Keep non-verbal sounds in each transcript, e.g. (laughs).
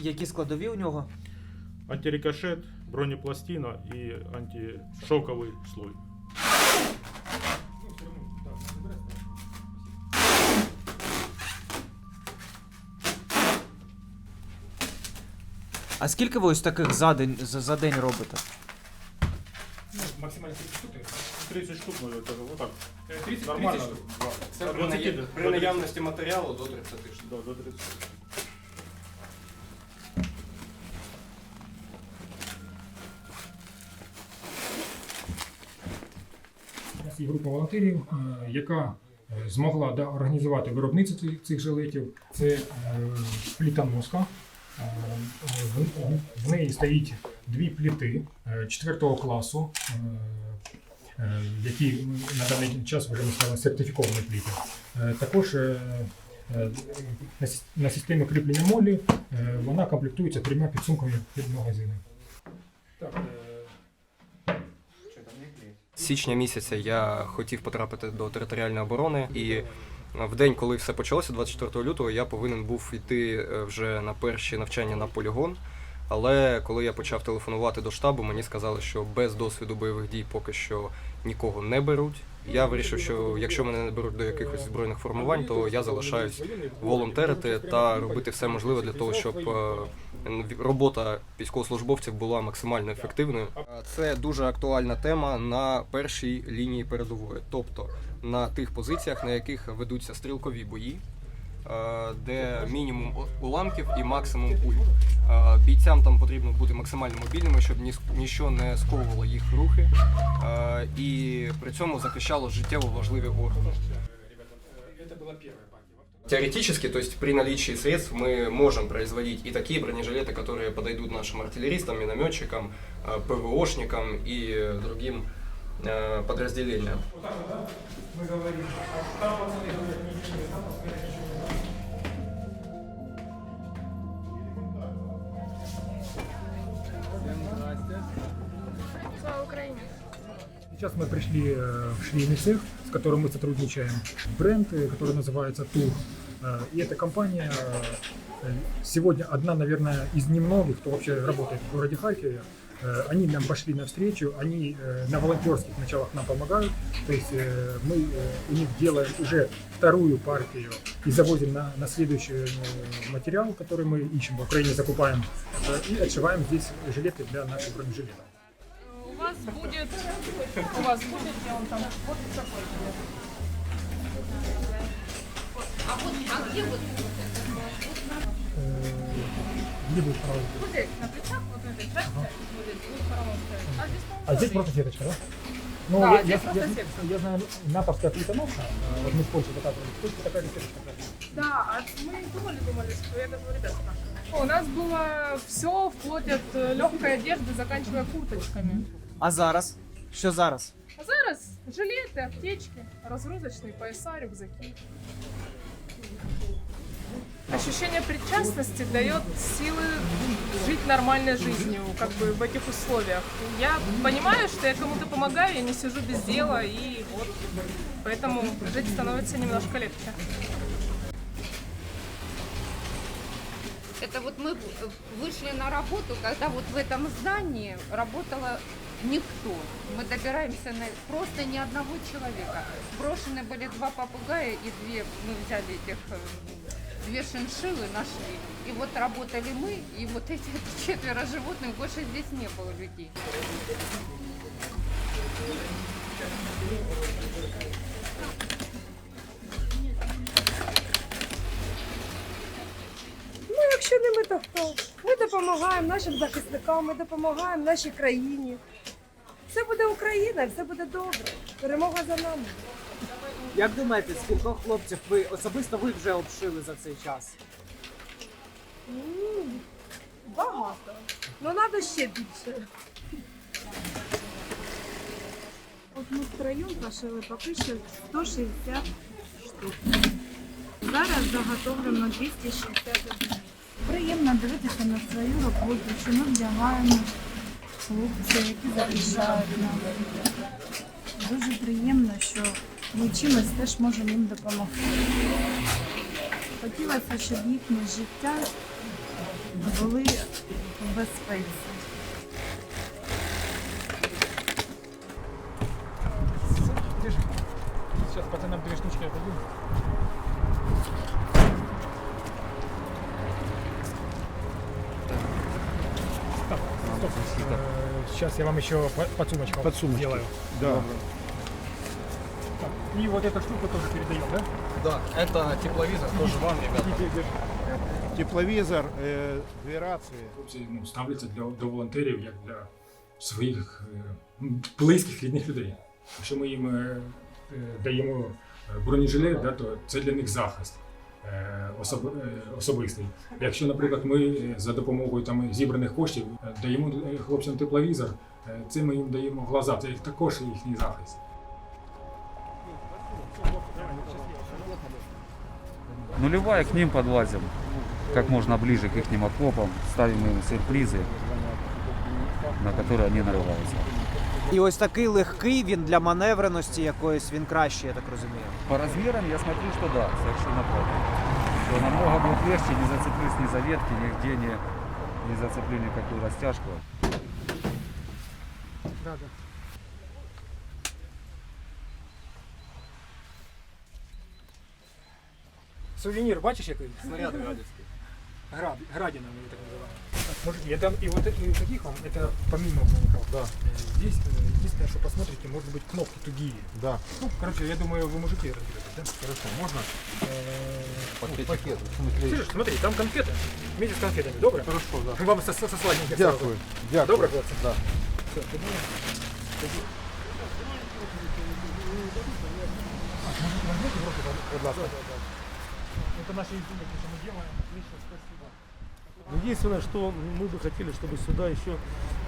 Які складові у нього? Антирикошет, бронепластина и антишоковый слой. А скільки ви ось таких за день, за, за день робите? Максимально 30 штук. 30 штук, ну это вот так. 30, Нормально. 30 штук. Да. Це при, 20 нає- до- при до наявності матеріалу до 30 штук. Да, до 30. У нас є група волонтерів, е, яка е, змогла да, організувати виробництво цих, цих жилетів. Це е, плітоноска. Е, в, в неї стоїть дві пліти 4 класу, е, е, які на даний час вже ми ставимо сертифіковані пліти. Е, Також е, е, на системі кріплення молі е, вона комплектується трьома підсумками під магазини. Так, е, З січня місяця я хотів потрапити до територіальної оборони, і в день, коли все почалося, 24 лютого, я повинен був йти е, вже на перші навчання на полігон. Але коли я почав телефонувати до штабу, мені сказали, що без досвіду бойових дій поки що нікого не беруть. Я вирішив, що якщо мене не беруть до якихось збройних формувань, то я залишаюсь волонтерити та робити все можливе для того, щоб е, робота військовослужбовців була максимально ефективною. Це дуже актуальна тема на першій лінії передової, тобто на тих позиціях, на яких ведуться стрілкові бої. е, Де мінімум у- уламків і максимум куль. Е, Бійцям там потрібно бути максимально мобільними, щоб ні, ніщо не сковувало їх рухи, е, і при цьому захищало життєво важливі органи. Теоретически, то есть при наличии средств мы можем производить и такие бронежилеты, которые подойдут нашим артиллеристам, минометчикам, э, ПВОшникам и э, другим э, подразделениям. Слава Сейчас мы пришли э, в швейный цех, с которым мы сотрудничаем. Бренд, э, который называется Тур. Э, И эта компания сегодня одна, наверное, из немногих, кто вообще работает в городе Харькове. Они нам пошли навстречу, они на волонтерских началах нам помогают. То есть мы у них делаем уже вторую партию и завозим на, на следующий материал, который мы ищем в Украине, закупаем и отшиваем здесь жилеты для наших бронежилетов. У вас будет, у вас будет, я вам там, вот такой. Э, Где будет правый? Вот здесь, на плечах, вот на этой части будет, будет поролон стоять. А здесь, А здесь просто сеточка, да? Ну, Да, я, здесь я, просто я, сетка. я знаю, натовская плитоноска, вот мы с Польши выкатывали, точно такая же сеточка. Да, а мы думали, думали, что я даже у ребят спрашивала. У нас было все, вплоть от э, легкой одежды, заканчивая курточками. А зараз? Що зараз? А зараз жилеты, аптечки, разгрузочные пояса, рюкзаки. Ощущение причастности дает силы жить нормальной жизнью, как бы в этих условиях. Я понимаю, что я кому-то помогаю, я не сижу без дела, и вот поэтому жить становится немножко легче. Это вот мы вышли на работу, когда вот в этом здании работало никто. Мы добираемся на просто ни одного человека. Брошены были два попугая и две, мы взяли этих, э, две шиншиллы нашли. И вот работали мы, и вот эти (laughs) четверо животных, больше здесь не было людей. Ну, якщо не ми, то хто? Ми допомагаємо нашим захисникам, ми допомагаємо нашій країні. Все буде Україна, все буде добре. Перемога за нами. Як думаєте, скількох хлопців ви особисто ви вже обшили за цей час? М, Багато. Ну треба ще більше. От ми втроєм пошили поки що 160 штук. Зараз заготовлено 261. Приємно дивитися на свою роботу, що ми вдягаємо нас. Дуже приємно, що ми чимось теж можемо їм допомогти. Хотілося, щоб їхнє життя були в безпеці. Сейчас пацанам две штучки отдадим. Так, стоп. Э, Сейчас я вам еще по- подсумочку сделаю. Да. Так, И вот эту штуку тоже передаем, да? Да, это тепловизор, тоже вам, ребята. Тепловізор, е, дві рації. Хлопці ну, ставляться для, до волонтерів як для своїх е, м, близьких рідних людей. Якщо ми їм е, е, даємо е, бронежилет, да, то це для них захист е, особ, е, особистий. Якщо, наприклад, ми е, за допомогою там, зібраних коштів е, даємо е, хлопцям тепловізор, е, це ми їм даємо глаза, це їх також їхній захист. Нулевая к ним подлазим как можно ближе к их окопам, ставим им сюрпризы, на которые они нарываются. І ось такий легкий він для маневреності якоїсь він кращий, я так розумію. По размерам я смотрю, что да, совершенно правильно. Что намного будет легче, не зацеплюсь ни за ветки, нигде не, не зацеплю никакую растяжку. Да, да. Сувенір, бачиш який? Снаряд радівський. Град, градина мы так называем. Может, я дам и вот и у таких вам, это помимо бронников. Да. Э, Здесь э, единственное, что посмотрите, может быть кнопки тугие. Да. Ну, короче, я думаю, вы можете разбирать, да? Хорошо, можно? Э, Пакет. Слышишь, смотри, там конфеты. Вместе с конфетами, добро? Хорошо, да. Вам со, со сладеньким Дякую. Дякую. Добре, хлопці? Да. Все, тоді. тоді. А, может, возьмете в руки, будь ласка? Это наши изюминки, что мы делаем. Отлично, спасибо. Единственное, что мы бы хотели, чтобы сюда еще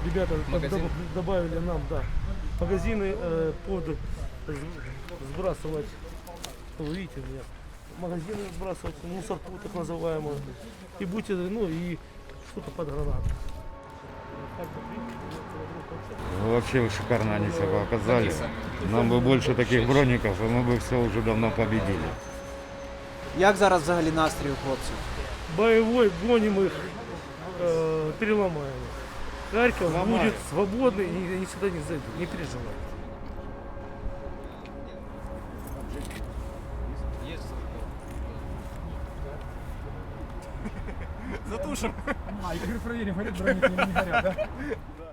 ребята Магазин? доб- добавили нам, да, магазины э, под з- сбрасывать, вы видите меня, магазины сбрасывать, мусорку так называемую, и будьте, ну и что-то под гранату. Так вот, видите, вот, Вообще шикарно они себя показали. Нам бы больше таких броников, и мы бы все уже давно победили. Як зараз взагалі настрій у хлопців? Боевой, гоним их, э, переломаем их. Харьков будет свободный, и они сюда не зайдут, не переживай. А, и теперь проверим, броники или не горят, да? (laughs)